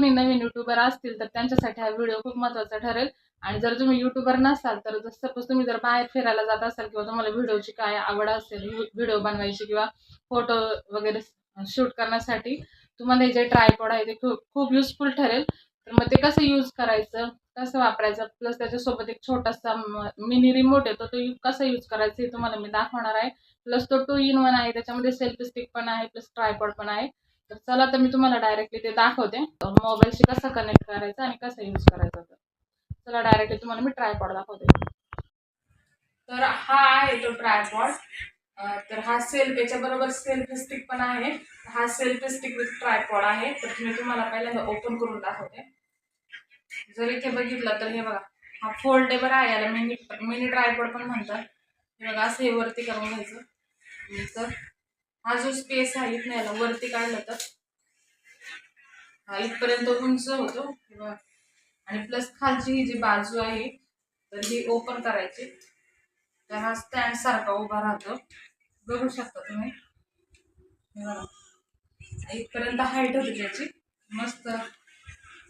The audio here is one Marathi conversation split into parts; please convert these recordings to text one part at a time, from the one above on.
कोणी नवीन युट्यूबर असतील तर त्यांच्यासाठी हा व्हिडिओ खूप महत्त्वाचा ठरेल. आणि जर तुम्ही युट्यूबर नसाल तर सपोज तुम्ही जर बाहेर फिरायला जात असाल किंवा तुम्हाला व्हिडिओची काय आवड असेल व्हिडिओ बनवायची किंवा फोटो वगैरे शूट करण्यासाठी तुम्हाला हे जे ट्रायपॉड आहे ते खूप खूप युजफुल ठरेल. तर मग ते कसं यूज करायचं कसं वापरायचं? प्लस त्याच्यासोबत एक छोटासा मिनी रिमोट येतो तो कसं यूज करायचं हे तुम्हाला मी दाखवणार आहे. प्लस तो टू इन वन आहे त्याच्यामध्ये सेल्फी स्टिक पण आहे प्लस ट्रायपॉड पण आहे. तर चला तर मी तुम्हाला डायरेक्टली ते दाखवते. मोबाईलशी कसं कनेक्ट करायचं आणि कसं यूज करायचं तर चला डायरेक्टली तुम्हाला मी ट्रायपॉड दाखवते. तर हा आहे तो ट्रायपॉड तर हा सेल्फ याच्याबरोबर सेल्फ स्टिक पण आहे. हा सेल्फ स्टिक विथ ट्रायपॉड आहे. तर मी तुम्हाला पहिल्यांदा ओपन करून दाखवते. जर इथे बघितलं तर हे बघा हा फोल्डेबल आहे. याला मिनी मिनी ट्रायपॉड पण म्हणतात. हे बघा असं हे वरती करून घ्यायचं. तर हा जो स्पेस आहे इथं याला वरती काढलं तर. हा इथपर्यंत उंच होतो. आणि प्लस खालची ही जी बाजू आहे तर ही ओपन करायची. तर हा स्टँड सारखा उभा राहतो. बघू शकता तुम्ही. इथपर्यंत हाईट होती त्याची. मस्त.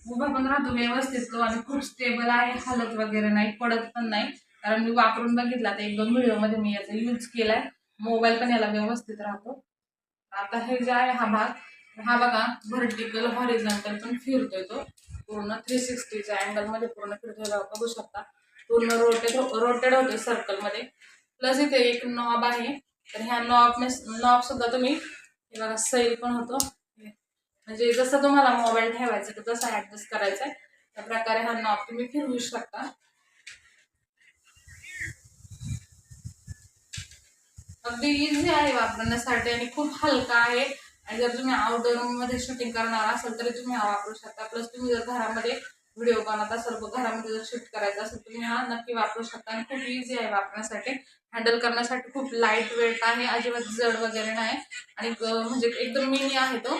उभा पण राहतो व्यवस्थित तो आणि खूप स्टेबल आहे. हालत वगैरे नाही पडत पण नाही. कारण मी वापरून बघितला तर एक दोन व्हिडिओमध्ये मी याचा यूज केलाय. मोबाईल पण याला व्यवस्थित राहतो. आता हे जे आहे हा भाग हा बघा व्हर्टिकल हॉरिझॉन्टल पण फिरतोय तो. पूर्ण थ्री सिक्स्टीच्या अँगलमध्ये पूर्ण फिरतोय बघू शकता. पूर्ण रोटेड हो, रोटेड होतोय सर्कलमध्ये प्लस इथे एक नॉब आहे. तर ह्या नॉब नॉब सुद्धा तुम्ही हे बघा सैल पण होतो. म्हणजे जसं तुम्हाला मोबाईल ठेवायचा तर तसा ऍडजस्ट करायचा आहे. त्या प्रकारे हा नॉब तुम्ही फिरवू शकता. अगदी इझी आहे हो वापरण्यासाठी आणि खूप हलका आहे. आणि जर तुम्ही आउटडोअरमध्ये शूटिंग करणार असाल तरी तुम्ही हा वापरू शकता. प्लस तुम्ही जर घरामध्ये व्हिडिओ बनवत असाल व घरामध्ये जर शूट करायचं असेल तुम्ही हा नक्की वापरू शकता. आणि खूप इझी आहे वापरण्यासाठी. हँडल करण्यासाठी खूप लाइट वेट आहे अजिबात जड वगैरे नाही. आणि म्हणजे एकदम मिनी आहे तो.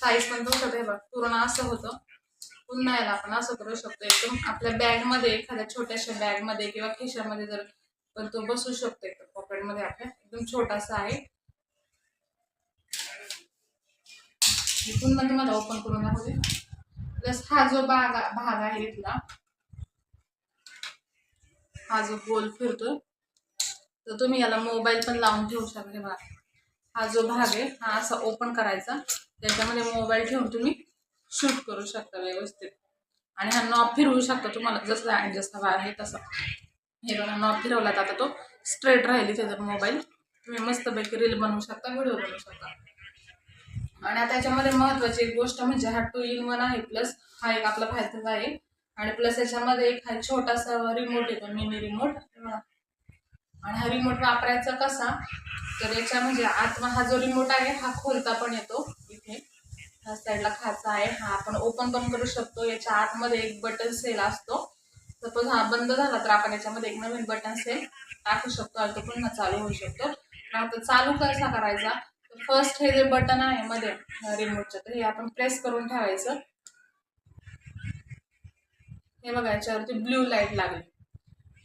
साईज पण तो हे बघ पूर्ण असं होतं. पुन्हा याला आपण असं करू शकतो. एकदम आपल्या बॅगमध्ये एखाद्या छोट्याशा बॅगमध्ये किंवा खिशामध्ये जर पण तो बसू शकतो एकदम. मध्ये आपल्या. एकदम छोटासा आहे. इथून पुन्हा तुम्हाला ओपन करून दाखवते प्लस हा जो भाग भाग आहे इथला हा जो गोल फिरतो तर तुम्ही याला मोबाईल पण लावून ठेवू शकता. हा जो भाग आहे हा असा ओपन करायचा. त्याच्यामध्ये मोबाईल ठेवून तुम्ही शूट करू शकता व्यवस्थित. आणि हा नॉब फिरवू शकता तुम्हाला. जसं ॲडजस्ट हवा आहे तसं. हे बघा नॉब फिरवला तर आता तो. स्ट्रेट राहिली त्याच्यात मोबाईल तुम्ही मस्तपैकी रील बनवू शकता व्हिडिओ बनवू शकता. आणि आता याच्यामध्ये महत्वाची एक गोष्ट म्हणजे हा टू इन वन आहे प्लस हा एक आपला फायदा आहे. आणि प्लस याच्यामध्ये एक हा छोटासा रिमोट येतो मिनी रिमोट आणि हा रिमोट वापरायचा कसा? तर याच्या म्हणजे आत हा जो रिमोट आहे हा खोलता पण येतो इथे. ह्या साईडला खाचा आहे हा आपण ओपन पण करू शकतो. याच्या आतमध्ये एक बटन सेल असतो. सपोज हा बंद झाला तर आपण याच्यामध्ये एक नवीन बटन सेल टाकू शकतो आणि तो पुन्हा चालू होऊ शकतो. आता चालू कसा करायचा? तर फर्स्ट हे जे बटन आहे मध्ये रिमोटचं तर हे आपण प्रेस करून ठेवायचं. हे बघा याच्यावरती ब्ल्यू लाइट लागली.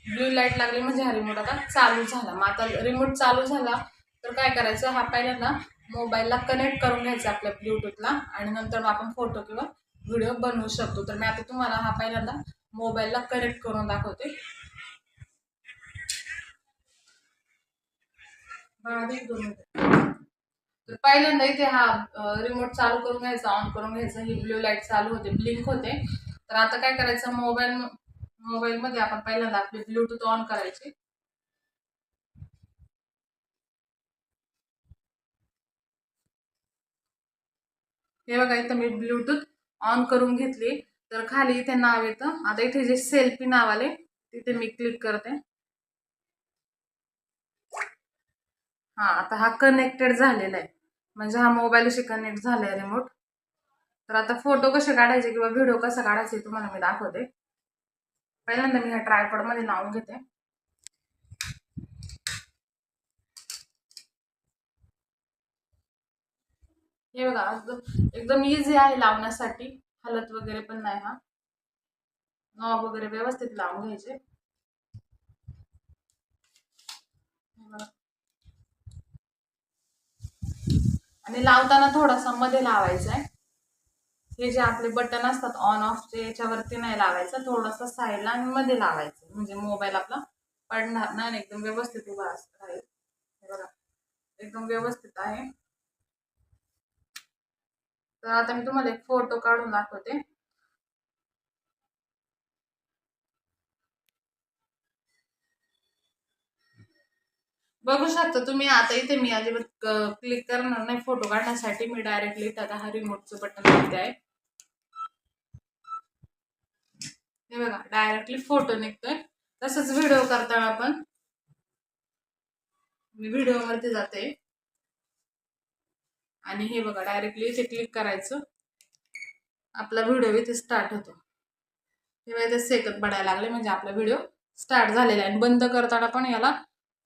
ब्ल्यू लाइट लागली म्हणजे हा रिमोट आता चालू झाला. मग आता रिमोट चालू झाला तर काय करायचं? हा पहिल्यांदा मोबाईलला कनेक्ट करून घ्यायचा आपल्या ब्लूटूथला आणि नंतर मग आपण फोटो किंवा व्हिडिओ बनवू शकतो. तर मी आता तुम्हाला हा पहिल्यांदा मोबाईलला कनेक्ट करून दाखवते. तर पहिल्यांदा इथे हा रिमोट चालू करून घ्यायचा ऑन करून घ्यायचा. ही ब्ल्यू लाइट चालू होते ब्लिंक होते. तर आता काय करायचं मोबाईल मोबाईलमध्ये आपण पहिल्यांदा आपली ब्लूटूथ ऑन करायची. हे बघा इथं मी ब्लूटूथ ऑन करून घेतली. तर खाली इथे नाव येतं. आता इथे जे सेल्फी नाव आले तिथे मी क्लिक करते. हा आता हा कनेक्टेड झालेला आहे. म्हणजे हा मोबाईलशी कनेक्ट झालाय रिमोट तर आता फोटो कसे काढायचे किंवा व्हिडिओ कसा काढायचा तुम्हाला मी दाखवते. पहिल्यांदा मी ह्या ट्रायपॉडमध्ये घेते. हे बघा एकदम इझी आहे लावण्यासाठी. हलत वगैरे पण नाही हा. नॉब वगैरे व्यवस्थित लावून घ्यायचे. आणि लावताना थोडासा मध्ये लावायचा आहे हे जे आपले बटन असतात ऑन ऑफचे याच्यावरती नाही लावायचं. थोडंसं साईडला आणि मध्ये लावायचं. म्हणजे मोबाईल आपला पडणार नाही एकदम व्यवस्थित उभा असं राहील बघा. एकदम व्यवस्थित आहे. तर आता मी तुम्हाला एक फोटो काढून दाखवते. बघू शकता तुम्ही आता इथे मी अजिबात क्लिक करणार नाही. फोटो काढण्यासाठी मी डायरेक्टली आता हा रिमोटचं बटन दाबते आहे. हे बघा डायरेक्टली फोटो निघतोय. तसंच व्हिडिओ करताना आपण. मी व्हिडिओ वरती जाते. आणि हे बघा डायरेक्टली इथे क्लिक करायचं. आपला व्हिडिओ इथे स्टार्ट होतो. तेव्हा इथे सेकंद पडायला लागले म्हणजे आपला व्हिडिओ स्टार्ट झालेला आहे. आणि बंद करताना पण याला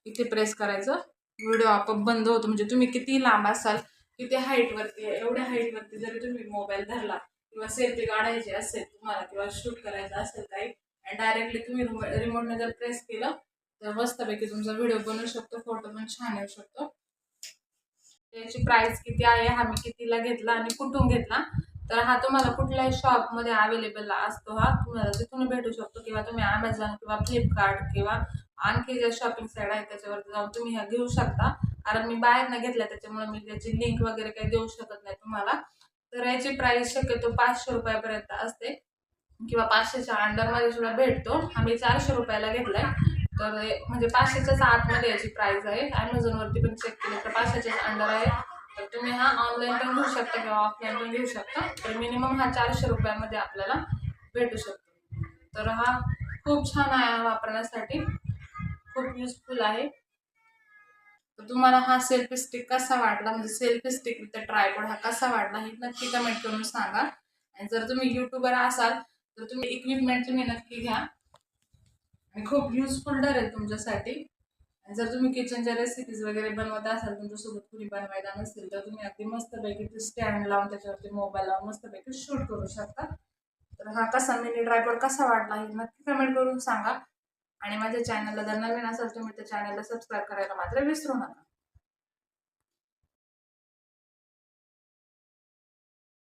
इथे प्रेस करायचं. व्हिडिओ आपोआप बंद होतो. म्हणजे तुम्ही किती लांब असाल किती हाईटवरती एवढ्या हाईटवरती जरी तुम्ही मोबाईल धरला किंवा सेल्फी काढायची असेल तुम्हाला किंवा शूट करायचं असेल काही आणि डायरेक्टली तुम्ही रिमोटने जर प्रेस केलं तर मस्तपैकी तुमचा व्हिडिओ बनवू शकतो फोटो पण छान येऊ शकतो. याची प्राइस किती आहे हा मी कितीला घेतला आणि कुठून घेतला तर हा तुम्हाला कुठल्याही शॉपमध्ये अवेलेबल असतो हा. तुम्हाला तिथून भेटू शकतो किंवा तुम्ही अमेझॉन किंवा फ्लिपकार्ट किंवा आणखी ज्या शॉपिंग साईड आहे त्याच्यावरती जाऊन तुम्ही ह्या घेऊ शकता. कारण मी बाहेर न घेतल्या त्याच्यामुळे मी त्याची लिंक वगैरे काही देऊ शकत नाही तुम्हाला. तर याची प्राइस शक्यतो पाचशे रुपयापर्यंत असते. किंवा पाचशेच्या अंडरमध्ये सुद्धा भेटतो. आम्ही चारशे रुपयाला घेतलाय. तर म्हणजे पाचशेच्याच आतमध्ये याची प्राईज आहे. ॲमेझॉनवरती पण चेक केली तर पाचशेच्याच अंडर आहे. तर तुम्ही हा ऑनलाईन पण घेऊ शकता किंवा ऑफलाईन पण घेऊ शकता. तर मिनिमम हा चारशे रुपयामध्ये आपल्याला भेटू शकतो. तर हा खूप छान आहे वापरण्यासाठी. खूप युजफुल आहे. तर तुम्हाला हा सेल्फी स्टिक कसा वाटला? म्हणजे सेल्फी स्टिक विथ ट्रायपॉड हा कसा वाटला? हे नक्की कमेंट करून सांगा. आणि जर तुम्ही युट्यूबर असाल तर तुम्ही इक्विपमेंट तुम्ही नक्की घ्या. आणि खूप युजफुल ठरेल तुमच्यासाठी. आणि जर तुम्ही किचनच्या रेसिपीज वगैरे बनवत असाल तुमच्यासोबत कुणी बनवायला नसेल तर तुम्ही अगदी मस्तपैकी ते स्टँड लावून त्याच्यावरती मोबाईल लावून मस्तपैकी शूट करू शकता. तर हा कसा मिनी ड्रायपॉड कसा वाटला हे नक्की कमेंट करून सांगा. आणि माझ्या चॅनलला जर नवीन असाल तुम्ही त्या चॅनलला सबस्क्राईब करायला मात्र विसरू नका.